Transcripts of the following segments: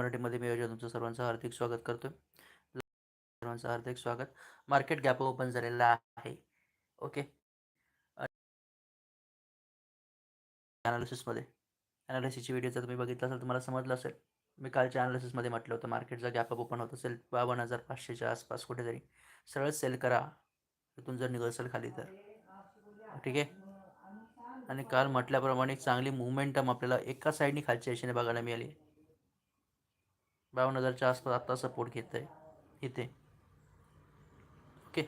मराठीमध्ये मी अजय तुमचं सर्वांचं हार्दिक स्वागत करतो सर्वांचं हार्दिक स्वागत. मार्केट गॅप ओपन झालेला आहे. ओके. ॲनालिसिसमध्ये ॲनालिसिसची व्हिडिओ जर तुम्ही बघितला असेल तुम्हाला समजलं असेल. मी कालच्या ॲनालिसिसमध्ये म्हटलं होतं मार्केटचा गॅप ओपन होत असेल बावन्न हजार पाचशेच्या आसपास कुठेतरी. सरळ सेल करा. तिथून जर निघत असेल खाली तर. ठीक आहे? आणि काल म्हटल्याप्रमाणे चांगली मुवमेंटम आपल्याला एका साईडनी खालच्या दिशेने बघायला मिळाली. बावन्न हजारच्या आसपास आत्ता सपोर्ट घेत आहे. इथे. ओके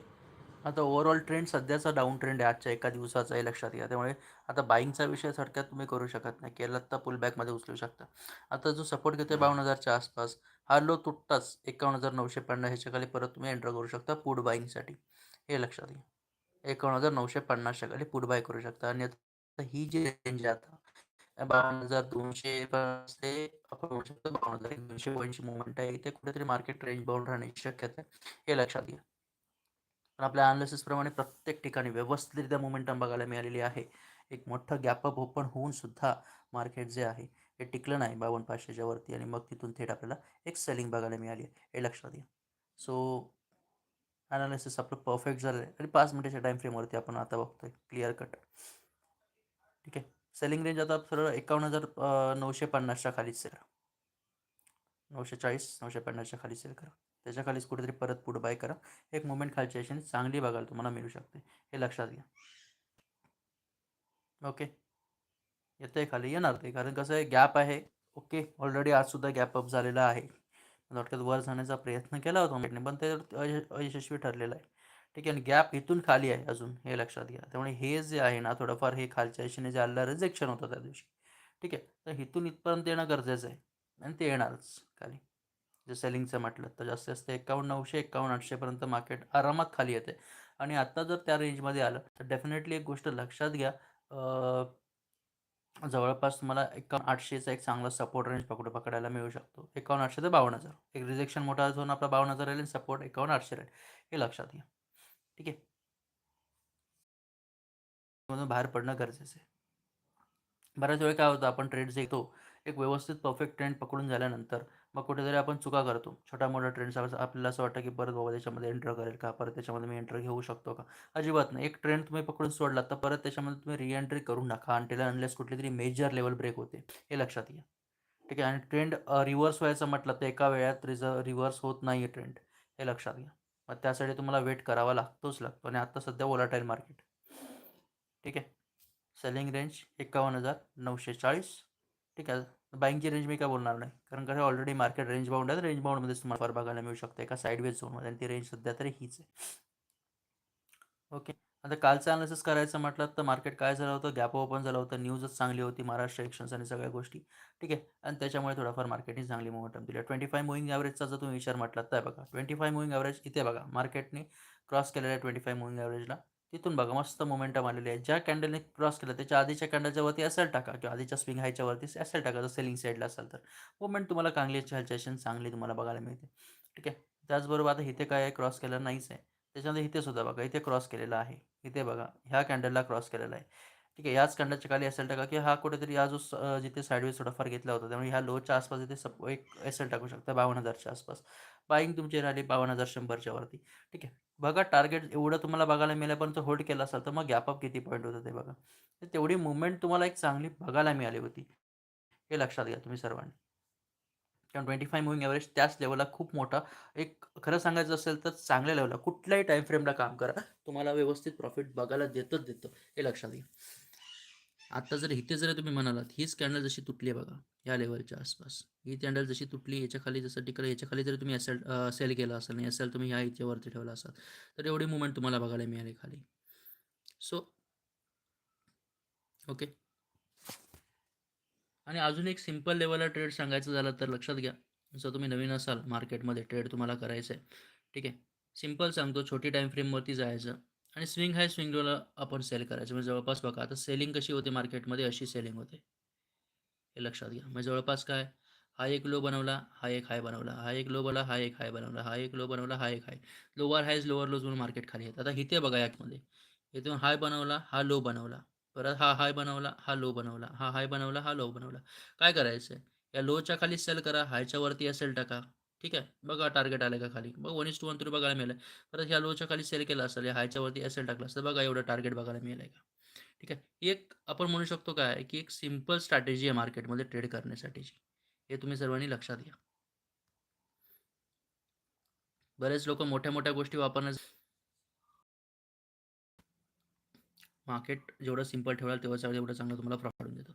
आता ओव्हरऑल ट्रेंड सध्याचा डाऊन ट्रेंड आहे. आजच्या एका दिवसाचा आहे लक्षात घ्या. त्यामुळे आता बाईंगचा विषय थडक्यात तुम्ही करू शकत नाही. केला तर पुलबॅकमध्ये उचलू शकता. आता जो सपोर्ट घेतो आहे बावन्न हजारच्या आसपास हा लो तुटताच एकावन्न हजार नऊशे पन्नास ह्याच्या खाली परत तुम्ही एंटर करू शकता पुढ बाईंगसाठी हे लक्षात घ्या. एकावन्न हजार नऊशे पन्नासच्या खाली पुढ बाय करू शकता. आणि आता ही जी रेंज आहे आता बावन्न हजार दोनशे ते आपण म्हणू शकतो बावन्न हजार दोनशे पॉईंटची मुवमेंट आहे इथे कुठेतरी मार्केट रेंज बाउंड राहण्याची शक्यता आहे. हे लक्षात घ्या. पण आपल्या अनालिसिसप्रमाणे प्रत्येक ठिकाणी व्यवस्थितरित्या मोमेंटम बघायला मिळालेली आहे. एक मोठं गॅपअप ओपन होऊन सुद्धा मार्केट जे आहे हे टिकलं नाही बावन्न पाचशेच्या वरती आणि मग तिथून थेट आपल्याला एक सेलिंग बघायला मिळाली आहे. हे लक्षात घ्या. सो अनालिसिस आपलं परफेक्ट झालं आहे आणि पाच मिनिटाच्या टाईम फ्रेमवरती आपण आता बघतोय. क्लिअर कट ठीक आहे? सेलिंग रेंज आता सरळ एकावन्न हजार नऊशे पन्नासच्या खालीच सेल नऊशे चाळीस नऊशे पन्नासच्या खाली सेल करा. त्याच्या खालीच कुठेतरी परत पुढं बाय करा. एक मुवमेंट खालची अशी चांगली बघायला तुम्हाला मिळू शकते. हे लक्षात घ्या. ओके येतं आहे खाली? येणार ते. कारण कसं आहे गॅप आहे. ओके ऑलरेडी आजसुद्धा गॅप अप झालेला आहे. थोडक्यात वर जाण्याचा प्रयत्न केला होता पण ते अयशस्वी ठरलेलं आहे. ठीक आहे आणि गॅप इथून खाली आहे अजून हे लक्षात घ्या. त्यामुळे हे जे आहे ना थोडंफार हे खालच्या दिशेने जे आलेलं रिजेक्शन होतं त्या दिवशी. ठीक आहे तर इथून इथपर्यंत येणं गरजेचं आहे आणि ते येणारच खाली. जे सेलिंगचं म्हटलं तर जास्तीत जास्त एकावन्न नऊशे एकावन्न आठशेपर्यंत मार्केट आरामात खाली येते. आणि आत्ता जर त्या रेंजमध्ये आलं तर डेफिनेटली एक गोष्ट लक्षात घ्या जवळपास तुम्हाला एकावन्न आठशेचा एक चांगला सपोर्ट रेंज पकडू पकडायला मिळू शकतो. एकावन्न आठशे ते बावन्न हजार. एक रिजेक्शन मोठा झोन आपला बावन्न हजार राहील सपोर्ट एकावन्न आठशे राहील. हे लक्षात घ्या. ठीक आहे? म्हणून बाहेर पडणं गरजेचं आहे. बऱ्याच वेळ काय होतं आपण ट्रेंड्स येतो एक व्यवस्थित परफेक्ट ट्रेंड पकडून झाल्यानंतर मग कुठेतरी आपण चुका करतो. छोटा मोठा ट्रेंड आपल्याला असं वाटतं की परत बाबा त्याच्यामध्ये एंटर करेल का परत त्याच्यामध्ये मी एंटर घेऊ शकतो का? अजिबात नाही. एक ट्रेंड तुम्ही पकडून सोडला तर परत त्याच्यामध्ये तुम्ही रिएंट्री करू नका त्याला अनलेस कुठली तरी मेजर लेवल ब्रेक होते. हे लक्षात घ्या. ठीक आहे? आणि ट्रेंड रिव्हर्स व्हायचं म्हटलं तर एका वेळात रिझ रिव्हर्स होत नाही आहे ट्रेंड हे लक्षात घ्या. मग त्यासाठी तुम्हाला वेट करावा लागतोच लागतो. आणि आत्ता सध्या ओलाटाईल मार्केट ठीक आहे? सेलिंग रेंज एकावन्न हजार नऊशे चाळीस. ठीक आहे? बाईंगची रेंज मी काय बोलणार नाही. कारण कसं ऑलरेडी मार्केट रेंज बाउंड आहे रेंज बाउंडमध्येच तुम्हाला फार बघायला मिळू शकते. एका साईडवेज झोनमध्ये आणि ती रेंज सध्या तरी हीच आहे. ओके आता कालचं अनालिसिस करायचं म्हटलं तर मार्केट काय झालं होतं? गॅप ओपन झालं होतं. न्यूजच चांगली होती. महाराष्ट्र एक्शन्स आणि सगळ्या गोष्टी. ठीक आहे? आणि त्याच्यामुळे थोडाफार मार्केटने चांगली मोमेंटम दिली. ट्वेंटी फाय मुविंग ॲव्हरेजचा जर तुम्ही विचार म्हटला तर बघा. ट्वेंटी फाय मुविंग ॲव्हरेज इथे बघा. मार्केटने क्रॉस केलेलं आहे ट्वेंटी फाय मुविंग ॲव्हरेजला तिथून बघा मस्त मोमेंटम आलेली आहे. ज्या कॅन्डलने क्रॉस केलं त्याच्या आधीच्या कॅन्डलच्या वरती असेल टाका. किंवा आधीच्या स्विंग हायच्या वरती असेल टाका. जर सेलिंग साईडला असेल तर. मोमेंट तुम्हाला चांगली ह्याच्याशन चांगली तुम्हाला बघायला मिळते. ठीक आहे? त्याचबरोबर आता इथे काय आहे? क्रॉस केलं नाहीच आहे. त्याच्यानंतर इथे सुद्धा बघा. इथे क्रॉस केलेला आहे. इथे बघा ह्या कॅन्डलला क्रॉस केलेला आहे. ठीक आहे याच कॅन्डलच्या खाली असेल टाका की हा कुठेतरी हा जो जिथे साईडवेज थोडाफार घेतला होता त्यामुळे ह्या लोच्या आसपास इथे सप एक एसेल टाकू शकता बावन्न हजारच्या आसपास. बाईंग तुमची राहिली बावन्न हजार शंभरच्या वरती. ठीक आहे बघा टार्गेट एवढं तुम्हाला बघायला मिळाल्यापर्यंत होल्ड केला असाल तर मग गॅपअप किती पॉईंट होतं ते बघा. तेवढी मुवमेंट तुम्हाला एक चांगली बघायला मिळाली होती. हे लक्षात घ्या तुम्ही सर्वांनी. कारण ट्वेंटी फाय मुविंग ॲव्हरेज त्याच लेवलला खूप मोठा एक खरं सांगायचं असेल तर चांगल्या लेवलला कुठल्याही टाईम फ्रेमला काम करा. तुम्हाला व्यवस्थित प्रॉफिट बघायला देतच देतं. हे लक्षात घ्या. आता जर इथे जर तुम्ही म्हणालात हीच कॅन्डल जशी तुटली आहे बघा या लेवलच्या आसपास. ही कॅन्डल जशी तुटली याच्या खाली जसं टिकलं याच्या खाली जर तुम्ही एसेल सेल केला असेल नाही एल तुम्ही ह्या याच्यावरती ठेवला असाल तर एवढी मुवमेंट तुम्हाला बघायला मिळाली खाली. सो ओके आणि अजून एक सिंपल लेवलला ट्रेड सांगायचं झालं तर लक्षात घ्या. जर तुम्ही नवीन असाल मार्केटमध्ये ट्रेड तुम्हाला करायचं आहे ठीक आहे? सिंपल सांगतो छोटी टाईम फ्रेमवरती जायचं आणि स्विंग हाय स्विंग लोला आपण सेल करायचं. म्हणजे जवळपास बघा आता सेलिंग कशी होते मार्केटमध्ये अशी सेलिंग होते. हे लक्षात घ्या. म्हणजे जवळपास काय? हा एक लो बनवला हा एक हाय बनवला. हा एक लो बनवला हा एक हाय बनवला. हा एक लो बनवला हा एक high lower highs lower lows म्हणून मार्केट खाली येत. आता इथे बघा यातमध्ये इथून हाय बनवला हा लो बनवला. परत हा हाय बनवला हा लो बनवला हा हाय बनवला हा लो बनवला. काय करायचं आहे या लोच्या खाली सेल करा हायच्या वरती असेल टाका. ठीक आहे? बघा टार्गेट आलं का खाली? बघ वन इज टू वन तरी बघायला मिळालं. परत ह्या लोच्या खाली सेल केला असेल या हायच्या वरती असेल टाकलं असतं बघा एवढं टार्गेट बघायला मिळालं का? ठीक आहे? एक आपण म्हणू शकतो काय? की एक सिंपल स्ट्रॅटेजी आहे मार्केटमध्ये ट्रेड करण्यासाठीची. हे तुम्ही सर्वांनी लक्षात घ्या. बरेच लोक मोठ्या मोठ्या गोष्टी वापरण्यास मार्केट जेवढं सिंपल ठेवाल तेवढं तेवढं चांगलं तुम्हाला प्रॉफिट होऊन देतं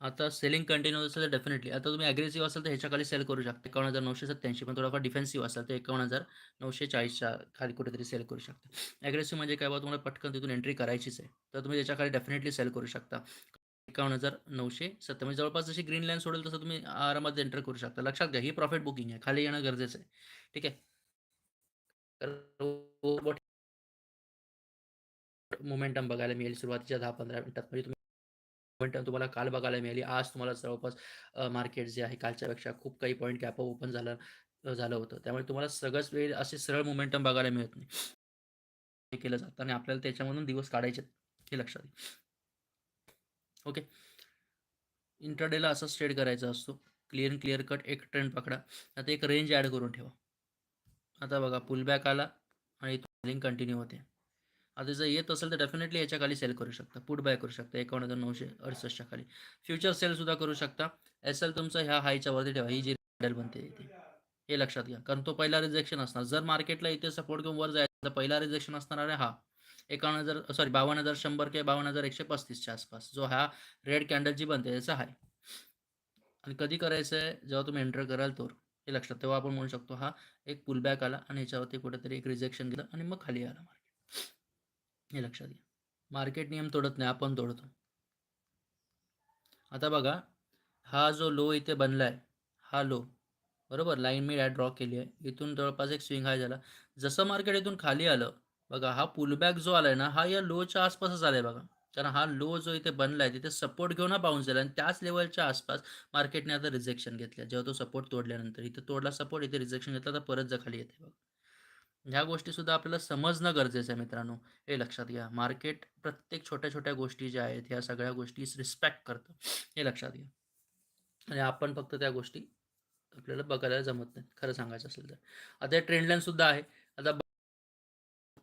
आता सेलिंग कंटिन्यू असेल तर डेफिनेटली आता तुम्ही अग्रेसिव्ह असाल तर ह्याच्या खाली सेल करू शकता. एकावन्न हजार नऊशे सत्त्याऐंशी पण थोडाफार डिफेन्सिव्ह असाल तर एकावन्न हजार नऊशे चाळीसच्या खाली कुठेतरी सेल करू शकता. अग्रेसिव्ह म्हणजे काय बा तुम्हाला पटकन तिथून एंट्री करायचीच आहे. तर तुम्ही त्याच्याखाली डेफिनेटली सेल करू शकता. एकावन्न हजार नऊशे सत्तर म्हणजे जवळपास जशी ग्रीन लाईन सोडेल तसं तुम्ही आरामात एंटर करू शकता. लक्षात घ्या ही प्रॉफिट बुकिंग आहे. खाली येणं गरजेचं आहे. ठीक आहे? मोमेंटम बघायला मिळेल सुरुवातीच्या दहा पंधरा मिनिटात. म्हणजे तुम्ही मोमेंटम तुम्हाला काल बघायला मिळाली आज तुम्हाला जवळपास मार्केट जे आहे कालच्यापेक्षा खूप काही पॉईंट गॅप ओपन झालं झालं होतं. त्यामुळे तुम्हाला सगळंच वेळ असे सरळ मोमेंटम बघायला मिळत नाही. हे केलं जातं आणि आपल्याला त्याच्यामधून दिवस काढायचे हे लक्षात येईल ओके इंटरडेला असंच ट्रेड करायचा असतो. क्लिअर क्लिअर कट एक ट्रेंड पकडा. आता एक रेंज ॲड करून ठेवा. आता बघा पुलबॅक आला आणि लिंक कंटिन्यू होते. आता जर येत असेल तर डेफिनेटली याच्या खाली सेल करू शकता. पुट बाय करू शकता. एकावन्न हजार नऊशे अडसष्टच्या खाली. फ्युचर सेल सुद्धा करू शकता. एस एल तुमचा ह्या हायच्या वरती ठेवा. ही जी रेडल बनते इथे हे लक्षात घ्या. कारण तो पहिला रिजेक्शन असणार. जर मार्केटला इथे सपोर्ट घेऊन वर जायचं तर पहिला रिजेक्शन असणार आहे हा. एकावन्न हजार सॉरी बावन्न हजार शंभर किंवा बावन्न हजार एकशे पस्तीसच्या आसपास. जो हा रेड कॅन्डल जी बनते त्याचा आहे आणि कधी करायचं आहे जेव्हा तुम्ही एंटर कराल तर हे लक्षात तेव्हा आपण म्हणू शकतो हा एक पुलबॅक आला आणि याच्यावरती कुठेतरी एक रिजेक्शन दिलं आणि मग खाली आला. हे लक्षात घ्या. मार्केट नियम तोडत नाही आपण तोडतो. आता बघा हा जो लो इथे बनला आहे हा लो बरोबर? लाईन मी ॲड ड्रॉ केली आहे. इथून जवळपास एक स्विंग हाय झाला. जसं मार्केट इथून खाली आलं बघा हा पुलबॅक जो आला आहे ना हा या लोच्या आसपासच आला आहे बघा. कारण हा लो जो इथे बनला आहे तिथे सपोर्ट घेऊन हा बाउन्स झाला आणि त्याच लेवलच्या आसपास मार्केटने आता रिजेक्शन घेतलं जेव्हा तो सपोर्ट तोडल्यानंतर इथे तोडला सपोर्ट इथे रिजेक्शन घेतलं तर परत जर खाली येते बघा. ह्या गोष्टी सुद्धा आपल्याला समजणं गरजेचं आहे मित्रांनो. हे लक्षात घ्या. मार्केट प्रत्येक छोट्या छोट्या गोष्टी ज्या आहेत ह्या सगळ्या गोष्टी रिस्पेक्ट करतं. हे लक्षात घ्या. आणि आपण फक्त त्या गोष्टी आपल्याला बघायला जमत नाही खरं सांगायचं असेल तर. आता ट्रेंड लाईन सुद्धा आहे. आता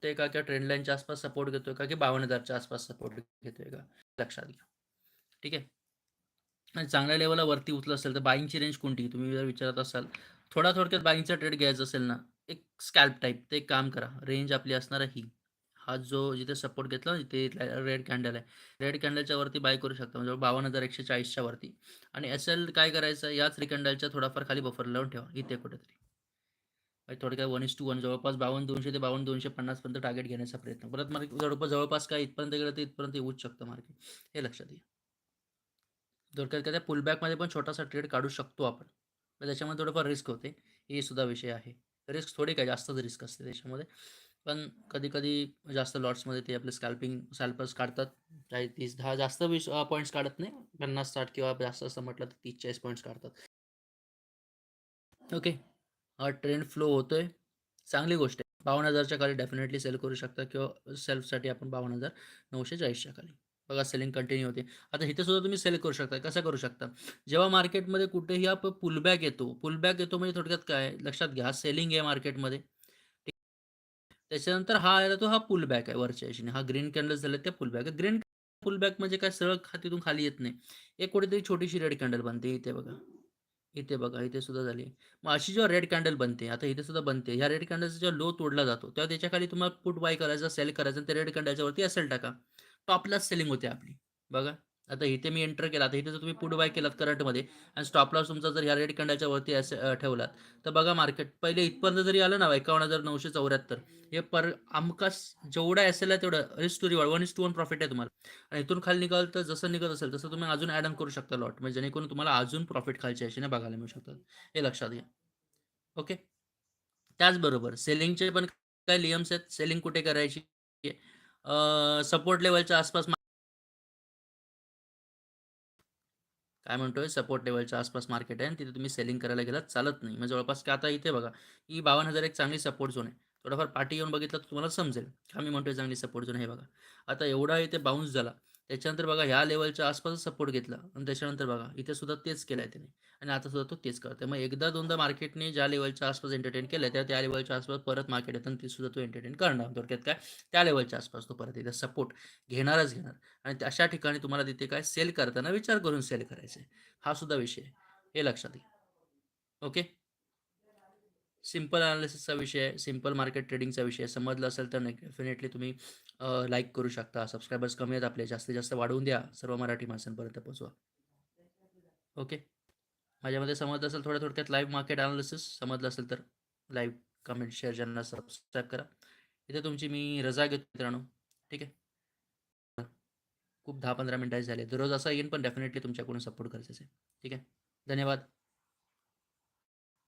ते का किंवा ट्रेंडलाईनच्या आसपास सपोर्ट घेतोय का की बावन्न हजारच्या आसपास सपोर्ट घेतोय का? लक्षात घ्या. ठीक आहे? आणि चांगल्या लेवलला वरती उचलत असेल तर बाईंगची रेंज कोणती? तुम्ही जर विचारत असाल थोडा थोडक्यात बाईंगचा ट्रेड घ्यायचा असेल ना एक स्कॅल्प टाईप ते एक काम करा. रेंज आपली असणार आहे ही. हा जो जिथे सपोर्ट घेतला ना तिथे रेड कॅन्डल आहे. रेड कॅन्डलच्या वरती बाय करू शकता. म्हणजे बावन्न हजार एकशे चाळीसच्या वरती. आणि एस एल काय करायचं? याच रिकॅन्डलच्या थोडाफार खाली बफर लावून ठेवा. इथे कुठेतरी. थोडक्यात वन इस टू वन जवळपास बावन्न दोनशे ते बावन्न दोनशे पन्नासपर्यंत टार्गेट घेण्याचा प्रयत्न. परत मार्केट जवळपास जवळपास काय इथपर्यंत गेलं तर इथपर्यंत येऊच शकतं मार्केट हे लक्षात घ्या. थोडक्यात काय त्या पुलबॅकमध्ये पण छोटासा ट्रेड काढू शकतो आपण. पण त्याच्यामध्ये थोडंफार रिस्क होते. हे सुद्धा विषय आहे. रिस्क थोडी काय जास्तच रिस्क असते त्याच्यामध्ये. पण कधी कधी जास्त लॉट्समध्ये ते आपले स्कॅल्पिंग सॅल्पर्स काढतात. काही तीस दहा जास्त विश पॉईंट्स काढत नाही. पन्नास साठ किंवा जास्त असं म्हटलं तर तीस चाळीस पॉईंट्स काढतात. ओके. हा ट्रेंड फ्लो होतोय. चांगली गोष्ट आहे. बावन्न हजारच्या खाली डेफिनेटली सेल करू शकता किंवा सेल्फसाठी आपण बावन्न हजार नऊशे चाळीसच्या खाली. बघा सेलिंग कंटिन्यू होते. आता इथे सुद्धा तुम्ही सेल करू शकता. कसं करू शकता? जेव्हा मार्केटमध्ये कुठेही आप पुलबॅक येतो पुलबॅक येतो म्हणजे थोडक्यात काय? लक्षात घ्या सेलिंग आहे मार्केटमध्ये त्याच्यानंतर हा आला तो हा पुलबॅक आहे वरच्या याशीने हा ग्रीन कॅन्डल झालं त्या पुलबॅक ग्रीन पुलबॅक म्हणजे काय? सरळ खातीतून खाली येत नाही. एक कुठेतरी छोटीशी रेड कॅन्डल बनते. इथे बघा. इथे बघा. इथे सुद्धा झाली. मग अशी जेव्हा रेड कॅन्डल बनते आता इथे सुद्धा बनते. ह्या रेड कॅन्डलचा जेव्हा लो तोडला जातो तेव्हा त्याच्याखाली तुम्हाला पुट बाय करायचा सेल करायचं आणि त्या रेड कॅन्डलच्या वरती असेल टाका. टॉपलाच सेलिंग होते आपली. बघा. आता इथे मी एंटर केला. आता इथे जर तुम्ही पुट बाय केलात करंटमध्ये आणि स्टॉपलॉस तुमचा जर ह्या रेड कंडाच्या वरती असे ठेवलात तर बघा मार्केट पहिले इथपर्यंत जरी आलं ना एकावन्न हजार नऊशे चौऱ्याहत्तर हे पर आमकास जेवढा असेल आहे तेवढं risk to reward one is to one profit आहे तुम्हाला. आणि इथून खाली निघाल तर जसं निघत असेल तसं तुम्ही अजून ॲड ऑन करू शकता लॉट म्हणजे जेणेकरून तुम्हाला अजून प्रॉफिट खालच्या याशीने बघायला मिळू शकतात. हे लक्षात घ्या. ओके त्याचबरोबर सेलिंगचे पण काय नियम्स आहेत. सेलिंग कुठे करायची? सपोर्ट लेवलच्या आसपास काय म्हणतोय? सपोर्ट लेवलच्या आसपास मार्केट आहे आणि तिथे तुम्ही सेलिंग करायला गेलात चालत नाही. म्हणजे जवळपास की आता इथे बघा ही बावन्न हजार एक चांगली सपोर्ट झोन आहे. थोडाफार पाठी येऊन बघितलं तर तुम्हाला समजेल. का मी म्हणतोय चांगली सपोर्ट झोन आहे बघा. आता एवढा इथे बाउन्स झाला. त्याच्यानंतर बघा ह्या लेवलच्या आसपासच सपोर्ट घेतला आणि त्याच्यानंतर बघा इथे सुद्धा तेच केलं आहे त्याने आणि आता सुद्धा तो तेच करतोय. मग एकदा दोनदा मार्केटने ज्या लेवलच्या आसपास एंटरटेन केलं त्या त्या लेवलच्या आसपास परत मार्केट येतं आणि ते सुद्धा तो एंटरटेन करणार. थोडक्यात काय त्या लेवलच्या आसपास तो परत एकदा सपोर्ट घेणारच घेणार आणि अशा ठिकाणी तुम्हाला तिथे काय सेल करताना विचार करून सेल करायचं आहे. हा सुद्धा विषय आहे. हे लक्षात घ्या. ओके. सिंपल अनालिसिसचा विषय सिंपल सिंपल मार्केट ट्रेडिंगचा विषय आहे. समजलं असेल तर डेफिनेटली तुम्ही लाईक करू शकता. सबस्क्रायबर्स कमी आहेत आपले. जास्तीत जास्त वाढवून द्या. सर्व मराठी माणसांपर्यंत पोहोचवा. ओके. माझ्यामध्ये समजलं असेल थोड्या थोडक्यात लाईव्ह मार्केट अनालिसिस समजलं असेल तर लाईव्ह कमेंट शेअर ज्यांना सबस्क्राईब करा. इथे तुमची मी रजा घेतो मित्रांनो. ठीक आहे. खूप दहा पंधरा मिनटाचे झाले. दररोज असा येईन पण डेफिनेटली तुमच्याकडून सपोर्ट करायचं आहे. ठीक आहे. धन्यवाद.